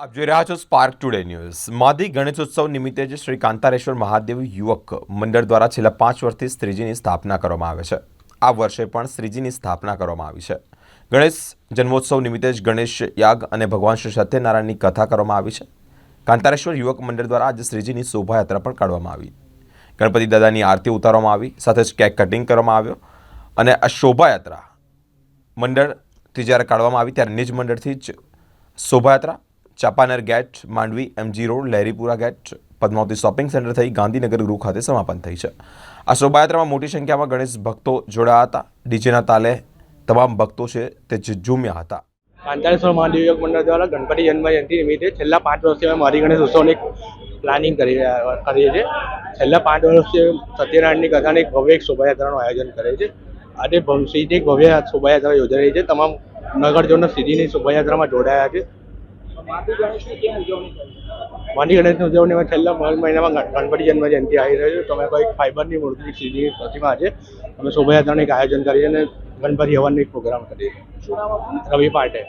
આપ જોઈ રહ્યા છો સ્પાર્ક ટુડે ન્યૂઝ માદી ગણેશોત્સવ નિમિત્તે જે શ્રી કાંતારેશ્વર મહાદેવ યુવક મંડળ દ્વારા છેલ્લા પાંચ વર્ષથી શ્રીજીની સ્થાપના કરવામાં આવે છે. આ વર્ષે પણ શ્રીજીની સ્થાપના કરવામાં આવી છે. ગણેશ જન્મોત્સવ નિમિત્તે જ ગણેશ યાગ અને ભગવાન શ્રી સત્યનારાયણની કથા કરવામાં આવી છે. કાંતારેશ્વર યુવક મંડળ દ્વારા આજે શ્રીજીની શોભાયાત્રા પણ કાઢવામાં આવી. ગણપતિ દાદાની આરતી ઉતારવામાં આવી, સાથે જ કેક કટિંગ કરવામાં આવ્યો અને આ શોભાયાત્રા મંડળથી જ્યારે કાઢવામાં આવી, ત્યારે નિજ મંડળથી જ શોભાયાત્રા Chapaner gate, Mandvi, MG road, Laheripura gate, Padmavati shopping centre થઈ ગાંધીનગર ગૃહ ખાતે સમાપન થઈ છે. આ શોભાયાત્રામાં મોટી સંખ્યામાં ગણેશ ભક્તો જોડાયા હતા. ડીજેના તાલે તમામ ભક્તો છે તે ઝૂમ્યા હતા. કાંતારેશ્વર મહાદેવ યોગ મંડળ દ્વારા ગણપતિ જન્મ જયંતિ નિમિત્તે છેલ્લા પાંચ વર્ષથી અમે મારી ગણેશ ઉત્સવની પ્લાનિંગ કરી કરીએ છીએ. છેલ્લા પાંચ વર્ષથી સત્યનારાયણની કથાની એક ભવ્ય એક શોભાયાત્રાનું આયોજન કરે છે આજે શ્રીજી એક ભવ્ય શોભાયાત્રા યોજાઈ રહી છે. તમામ નગરજનો સીધીની શોભાયાત્રામાં જોડાયા છે. માની ગણેશની ઉજવણીમાં છેલ્લા પાંચ મહિનામાં ગણપતિ જન્મ જયંતિ આવી રહ્યો છે. તમે કોઈ ફાઈબરની મૂર્તિ સીધી પ્રતિમા છે અમે શોભાયાત્રાનું એક આયોજન કરીએ અને ગણપતિ હવનનો એક પ્રોગ્રામ કરીએ રવિ પાટે